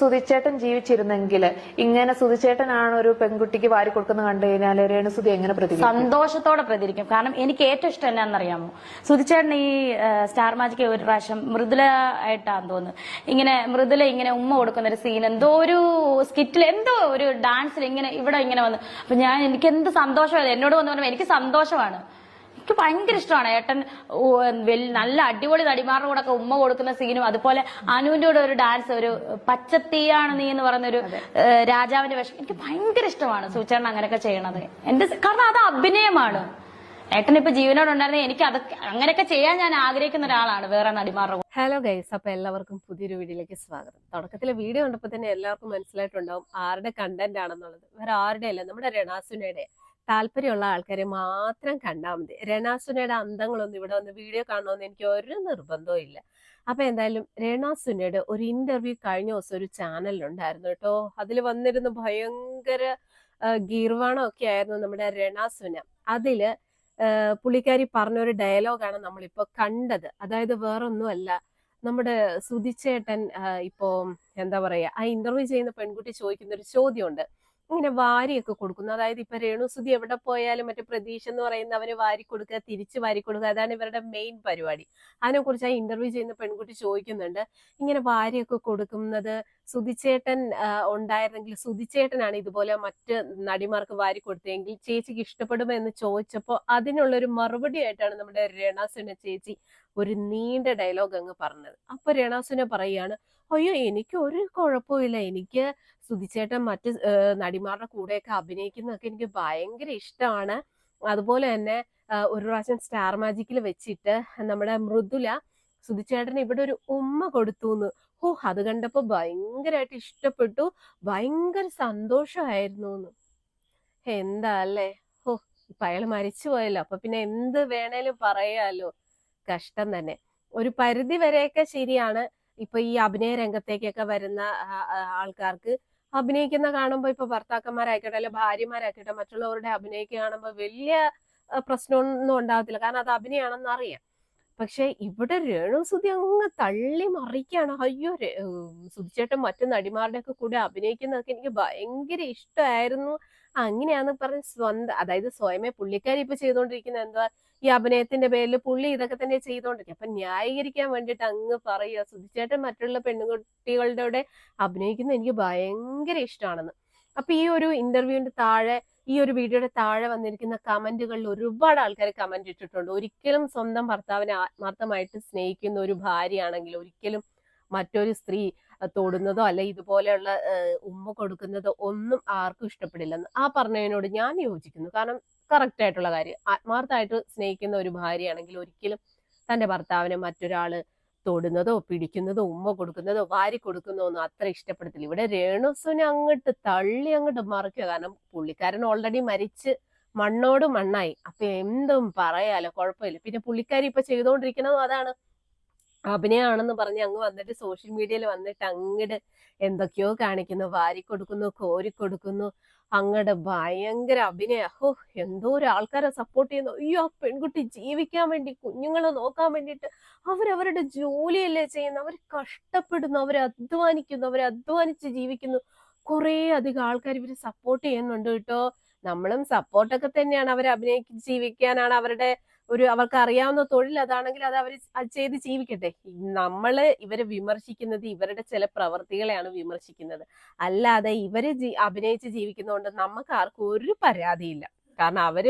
സുധിച്ചേട്ടൻ ജീവിച്ചിരുന്നെങ്കിൽ ഇങ്ങനെ സുധിച്ചേട്ടനാണ് ഒരു പെൺകുട്ടിക്ക് വാരി കൊടുക്കുന്നത് കണ്ടു കഴിഞ്ഞാൽ രേണുസുതി എങ്ങനെ പ്രതികരിക്കും? സന്തോഷത്തോടെ പ്രതികരിക്കും. കാരണം എനിക്ക് ഏറ്റവും ഇഷ്ടം എന്നാന്നറിയാമോ? സുധിച്ചേട്ടൻ ഈ സ്റ്റാർ മാജിക്ക് ഒരു പ്രാവശ്യം മൃദുല ആയിട്ടാന്ന് തോന്നുന്നു. ഇങ്ങനെ മൃദുല ഇങ്ങനെ ഉമ്മ കൊടുക്കുന്ന ഒരു സീൻ എന്തോ ഒരു സ്കിറ്റിൽ എന്തോ ഒരു ഡാൻസിൽ ഇങ്ങനെ ഇവിടെ ഇങ്ങനെ വന്നു. അപ്പൊ ഞാൻ എനിക്ക് എന്ത് സന്തോഷമാണ് എന്നോട് വന്നു എനിക്ക് സന്തോഷമാണ്. എനിക്ക് ഭയങ്കര ഇഷ്ടമാണ്. ഏട്ടൻ നല്ല അടിപൊളി നടിമാരുടെ കൂടെ ഒക്കെ ഉമ്മ കൊടുക്കുന്ന സീനും അതുപോലെ അനുവിന്റെ കൂടെ ഒരു ഡാൻസ് ഒരു പച്ചത്തീയാണ് നീ എന്ന് പറയുന്ന ഒരു രാജാവിന്റെ വേഷം. എനിക്ക് ഭയങ്കര ഇഷ്ടമാണ് സൂചന അങ്ങനെയൊക്കെ ചെയ്യണത്. എന്റെ കാരണം അത് അഭിനയമാണ്. ഏട്ടൻ ഇപ്പൊ ജീവനോട് ഉണ്ടായിരുന്നെങ്കിൽ എനിക്ക് അതൊക്കെ അങ്ങനെയൊക്കെ ചെയ്യാൻ ഞാൻ ആഗ്രഹിക്കുന്ന ഒരാളാണ് വേറെ നടിമാരുടെ ഹലോ ഗൈസ് അപ്പൊ എല്ലാവർക്കും പുതിയൊരു വീഡിയോയിലേക്ക് സ്വാഗതം. തുടക്കത്തിലെ വീഡിയോ കണ്ടപ്പോൾ തന്നെ എല്ലാവർക്കും മനസ്സിലായിട്ടുണ്ടാവും ആരുടെ കണ്ടന്റ് ആണെന്നുള്ളത്. വേറെ ആരുടെ അല്ല നമ്മുടെ രണാസുനയുടെ താല്പര്യമുള്ള ആൾക്കാരെ മാത്രം കണ്ടാൽ മതി. രണാസുനയുടെ അന്തങ്ങളൊന്നും ഇവിടെ വന്ന് വീഡിയോ കാണണമെന്ന് എനിക്ക് ഒരു നിർബന്ധവും ഇല്ല അപ്പൊ എന്തായാലും രണാസുനയുടെ ഒരു ഇന്റർവ്യൂ കഴിഞ്ഞ ദിവസം ഒരു ചാനലിലുണ്ടായിരുന്നു കേട്ടോ. അതിൽ വന്നിരുന്ന ഭയങ്കര ഗീർവാണം ഒക്കെ ആയിരുന്നു നമ്മുടെ രണാസുന. അതിൽ പുള്ളിക്കാരി പറഞ്ഞൊരു ഡയലോഗാണ് നമ്മളിപ്പോ കണ്ടത്. അതായത് വേറൊന്നുമല്ല നമ്മുടെ സുധിച്ചേട്ടൻ ഇപ്പോ എന്താ പറയാ ആ ഇന്റർവ്യൂ ചെയ്യുന്ന പെൺകുട്ടി ചോദിക്കുന്ന ഒരു ചോദ്യമുണ്ട്. ഇങ്ങനെ വാരിയൊക്കെ കൊടുക്കുന്നു. അതായത് ഇപ്പൊ രേണുസുതി എവിടെ പോയാലും മറ്റേ പ്രതീക്ഷ എന്ന് പറയുന്ന അവന് വാരി കൊടുക്കുക തിരിച്ച് വാരി കൊടുക്കുക. അതാണ് ഇവരുടെ മെയിൻ പരിപാടി. അതിനെ കുറിച്ച് ആ ഇന്റർവ്യൂ ചെയ്യുന്ന പെൺകുട്ടി ചോദിക്കുന്നുണ്ട്. ഇങ്ങനെ വാരിയൊക്കെ കൊടുക്കുന്നത് സുധിച്ചേട്ടൻ ഉണ്ടായിരുന്നെങ്കിൽ സുധിച്ചേട്ടനാണ് ഇതുപോലെ മറ്റ് നടിമാർക്ക് വാരി കൊടുത്തതെങ്കിൽ ചേച്ചിക്ക് ഇഷ്ടപ്പെടുമോ എന്ന് ചോദിച്ചപ്പോൾ അതിനുള്ളൊരു മറുപടി ആയിട്ടാണ് നമ്മുടെ രണാസുന ചേച്ചി ഒരു നീണ്ട ഡയലോഗ് അങ്ങ് പറഞ്ഞത്. അപ്പൊ രണാസുന പറയാണ് അയ്യോ എനിക്ക് ഒരു കുഴപ്പമില്ല എനിക്ക് സുധിച്ചേട്ടൻ മറ്റ് നടിമാരുടെ കൂടെയൊക്കെ അഭിനയിക്കുന്നതൊക്കെ എനിക്ക് ഭയങ്കര ഇഷ്ടമാണ് അതുപോലെ തന്നെ ഒരു പ്രാവശ്യം സ്റ്റാർ മാജിക്കിൽ വെച്ചിട്ട് നമ്മുടെ മൃദുല സുധിച്ചേട്ടന് ഇവിടെ ഒരു ഉമ്മ കൊടുത്തു എന്ന് ഓ അത് കണ്ടപ്പോ ഭയങ്കരമായിട്ട് ഇഷ്ടപ്പെട്ടു. ഭയങ്കര സന്തോഷമായിരുന്നു എന്ന് എന്താ അല്ലേ? ഓ ഇപ്പൊ അയാൾ മരിച്ചു പോയല്ലോ. അപ്പൊ പിന്നെ എന്ത് വേണേലും പറയാലോ? കഷ്ടം തന്നെ. ഒരു പരിധി വരെയൊക്കെ ശരിയാണ്. ഇപ്പൊ ഈ അഭിനയ രംഗത്തേക്കൊക്കെ വരുന്ന ആൾക്കാർക്ക് അഭിനയിക്കുന്ന കാണുമ്പോ ഇപ്പൊ ഭർത്താക്കന്മാരായിക്കോട്ടെ അല്ലെ ഭാര്യമാരായിക്കോട്ടെ മറ്റുള്ളവരുടെ അഭിനയിക്കുക കാണുമ്പോൾ വലിയ പ്രശ്നമൊന്നും ഉണ്ടാകത്തില്ല കാരണം അത് അഭിനയാണെന്ന് അറിയാം. പക്ഷെ ഇവിടെ രേണുസുതി അങ്ങ് തള്ളി മറിക്കാണ്. അയ്യോ സുധിച്ചേട്ടൻ മറ്റു നടിമാരുടെ ഒക്കെ കൂടെ അഭിനയിക്കുന്നതൊക്കെ എനിക്ക് ഭയങ്കര ഇഷ്ടമായിരുന്നു. അങ്ങനെയാന്ന് പറഞ്ഞ് സ്വന്തം അതായത് സ്വയമേ പുള്ളിക്കാരി ഇപ്പൊ ചെയ്തോണ്ടിരിക്കുന്ന എന്താ ഈ അഭിനയത്തിന്റെ പേരിൽ പുള്ളി ഇതൊക്കെ തന്നെ ചെയ്തോണ്ടിരിക്കും അപ്പൊ ന്യായീകരിക്കാൻ വേണ്ടിട്ട് അങ്ങ് പറയുക സുധിച്ചേട്ടൻ മറ്റുള്ള പെണ്ണുകുട്ടികളുടെ കൂടെ അഭിനയിക്കുന്നത് എനിക്ക് ഭയങ്കര ഇഷ്ടമാണെന്ന്. അപ്പൊ ഈ ഒരു ഇന്റർവ്യൂവിന്റെ താഴെ ഈ ഒരു വീഡിയോയുടെ താഴെ വന്നിരിക്കുന്ന കമന്റുകളിൽ ഒരുപാട് ആൾക്കാർ കമന്റ് ഇട്ടിട്ടുണ്ട്. ഒരിക്കലും സ്വന്തം ഭർത്താവിനെ ആത്മാർത്ഥമായിട്ട് സ്നേഹിക്കുന്ന ഒരു ഭാര്യയാണെങ്കിൽ ഒരിക്കലും മറ്റൊരു സ്ത്രീ തൊടുന്നതോ അല്ലെ ഇതുപോലെയുള്ള ഉമ്മ കൊടുക്കുന്നതോ ഒന്നും ആർക്കും ഇഷ്ടപ്പെടില്ലെന്ന്. ആ പറഞ്ഞതിനോട് ഞാൻ യോജിക്കുന്നു. കാരണം കറക്റ്റ് ആയിട്ടുള്ള കാര്യം. ആത്മാർത്ഥമായിട്ട് സ്നേഹിക്കുന്ന ഒരു ഭാര്യയാണെങ്കിൽ ഒരിക്കലും തന്റെ ഭർത്താവിനെ മറ്റൊരാൾ തൊടുന്നതോ പിടിക്കുന്നതോ ഉമ്മ കൊടുക്കുന്നതോ വാരി കൊടുക്കുന്നതോ ഒന്നും അത്ര ഇഷ്ടപ്പെടത്തില്ല. ഇവിടെ രേണുസുവിനെ അങ്ങോട്ട് തള്ളി അങ്ങോട്ട് മറിക്കുക. കാരണം പുള്ളിക്കാരൻ ഓൾറെഡി മരിച്ച് മണ്ണോട് മണ്ണായി. അപ്പൊ എന്തും പറയാലോ കുഴപ്പമില്ല. പിന്നെ പുള്ളിക്കാരി ഇപ്പൊ ചെയ്തുകൊണ്ടിരിക്കുന്നതും അതാണ്. അഭിനയമാണെന്ന് പറഞ്ഞ് അങ്ങ് വന്നിട്ട് സോഷ്യൽ മീഡിയയിൽ വന്നിട്ട് അങ്ങട് എന്തൊക്കെയോ കാണിക്കുന്നു വാരി കൊടുക്കുന്നു കോരി കൊടുക്കുന്നു. അങ്ങട് ഭയങ്കര അഭിനയ ഹോ എന്തോ ഒരു ആൾക്കാരെ സപ്പോർട്ട് ചെയ്യുന്നു. അയ്യോ പെൺകുട്ടി ജീവിക്കാൻ വേണ്ടി കുഞ്ഞുങ്ങളെ നോക്കാൻ വേണ്ടിയിട്ട് അവരവരുടെ ജോലിയല്ലേ ചെയ്യുന്നത്. അവർ കഷ്ടപ്പെടുന്നു അവർ അധ്വാനിക്കുന്നു അവർ അധ്വാനിച്ച് ജീവിക്കുന്നു. കുറേ അധികം ആൾക്കാർ ഇവർ സപ്പോർട്ട് ചെയ്യുന്നുണ്ട് കേട്ടോ. നമ്മളും സപ്പോർട്ടൊക്കെ തന്നെയാണ് അവർ അഭിനയിച്ച് ജീവിക്കാനാണ് അവരുടെ ഒരു അവർക്ക് അറിയാവുന്ന തൊഴിൽ അതാണെങ്കിൽ അത് അവർ ചെയ്ത് ജീവിക്കട്ടെ. നമ്മൾ ഇവരെ വിമർശിക്കുന്നത് ഇവരുടെ ചില പ്രവൃത്തികളെയാണ് വിമർശിക്കുന്നത്. അല്ലാതെ ഇവർ അഭിനയിച്ച് ജീവിക്കുന്നതുകൊണ്ട് നമുക്ക് ആർക്കും ഒരു പരാതിയില്ല. കാരണം അവർ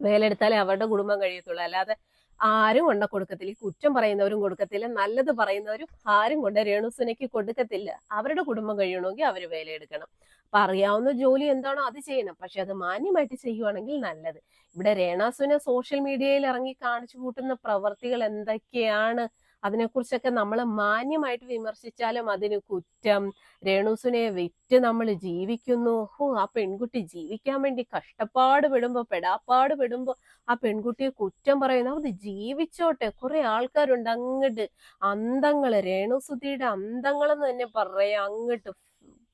വേലെടുത്താലേ അവരുടെ കുടുംബം കഴിയത്തുള്ളൂ. അല്ലാതെ ആരും കൊണ്ട കൊടുക്കത്തില്ല. കുറ്റം പറയുന്നവരും കൊടുക്കത്തില്ല. നല്ലത് പറയുന്നവരും ആരും കൊണ്ട് രേണുസുനയ്ക്ക് കൊടുക്കത്തില്ല. അവരുടെ കുടുംബം കഴിയണമെങ്കിൽ അവർ വേലയെടുക്കണം അപ്പൊ അറിയാവുന്ന ജോലി എന്താണോ അത് ചെയ്യണം. പക്ഷെ അത് മാന്യമായിട്ട് ചെയ്യുവാണെങ്കിൽ നല്ലത്. ഇവിടെ രേണാസുന സോഷ്യൽ മീഡിയയിൽ ഇറങ്ങി കാണിച്ചു കൂട്ടുന്ന പ്രവർത്തികൾ എന്തൊക്കെയാണ്? അതിനെക്കുറിച്ചൊക്കെ നമ്മൾ മാന്യമായിട്ട് വിമർശിച്ചാലും അതിന് കുറ്റം. രേണുസുനെ വിറ്റ് നമ്മൾ ജീവിക്കുന്നു. ഓ ആ പെൺകുട്ടി ജീവിക്കാൻ വേണ്ടി കഷ്ടപ്പാട് പെടുമ്പോ പെടാപ്പാട് പെടുമ്പോ ആ പെൺകുട്ടിയെ കുറ്റം പറയുന്നു അത് ജീവിച്ചോട്ടെ. കുറെ ആൾക്കാരുണ്ട് അങ്ങോട്ട് അന്തങ്ങൾ രേണുസുതിയുടെ അന്തങ്ങളെന്ന് തന്നെ പറയാം. അങ്ങോട്ട്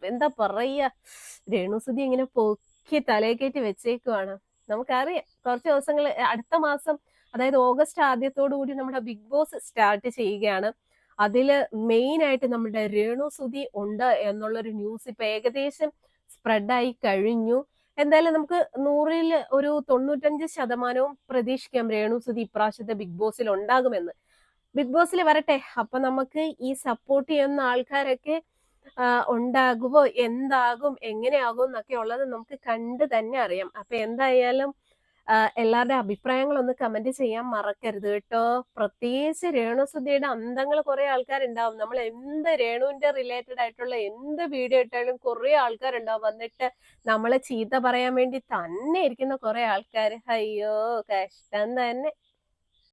എന്താ പറയാ രേണുസുതി ഇങ്ങനെ പൊക്കി തലയേക്കേറ്റി വെച്ചേക്കുവാണ്. നമുക്കറിയാം. കുറച്ച് ദിവസങ്ങൾ അടുത്ത മാസം അതായത് ഓഗസ്റ്റ് ആദ്യത്തോടു കൂടി നമ്മുടെ ബിഗ് ബോസ് സ്റ്റാർട്ട് ചെയ്യുകയാണ്. അതിൽ മെയിൻ ആയിട്ട് നമ്മുടെ രേണു സുധി ഉണ്ട് എന്നുള്ളൊരു ന്യൂസ് ഇപ്പൊ ഏകദേശം സ്പ്രെഡായി കഴിഞ്ഞു. എന്തായാലും നമുക്ക് നൂറിൽ ഒരു തൊണ്ണൂറ്റഞ്ച് ശതമാനവും പ്രതീക്ഷിക്കാം രേണു സുധി ഇപ്രാവശ്യത്തെ ബിഗ് ബോസിൽ ഉണ്ടാകുമെന്ന്. ബിഗ് ബോസിൽ വരട്ടെ. അപ്പൊ നമുക്ക് ഈ സപ്പോർട്ട് ചെയ്യുന്ന ആൾക്കാരൊക്കെ ഉണ്ടാകുമോ? എന്താകും? എങ്ങനെയാകും എന്നൊക്കെ ഉള്ളത് നമുക്ക് കണ്ട് തന്നെ അറിയാം. അപ്പൊ എന്തായാലും എല്ലാവരുടെ അഭിപ്രായങ്ങളൊന്ന് കമന്റ് ചെയ്യാൻ മറക്കരുത് കേട്ടോ. പ്രത്യേകിച്ച് രേണുസുദ്ധിയുടെ അന്തങ്ങൾ കുറെ ആൾക്കാരുണ്ടാവും. നമ്മൾ എന്ത് രേണുവിന്റെ റിലേറ്റഡ് ആയിട്ടുള്ള എന്ത് വീഡിയോ ഇട്ടാലും കുറെ ആൾക്കാരുണ്ടാവും. വന്നിട്ട് നമ്മളെ ചീത്ത പറയാൻ വേണ്ടി തന്നെ ഇരിക്കുന്ന കുറെ ആൾക്കാർ അയ്യോ കഷ്ടം തന്നെ.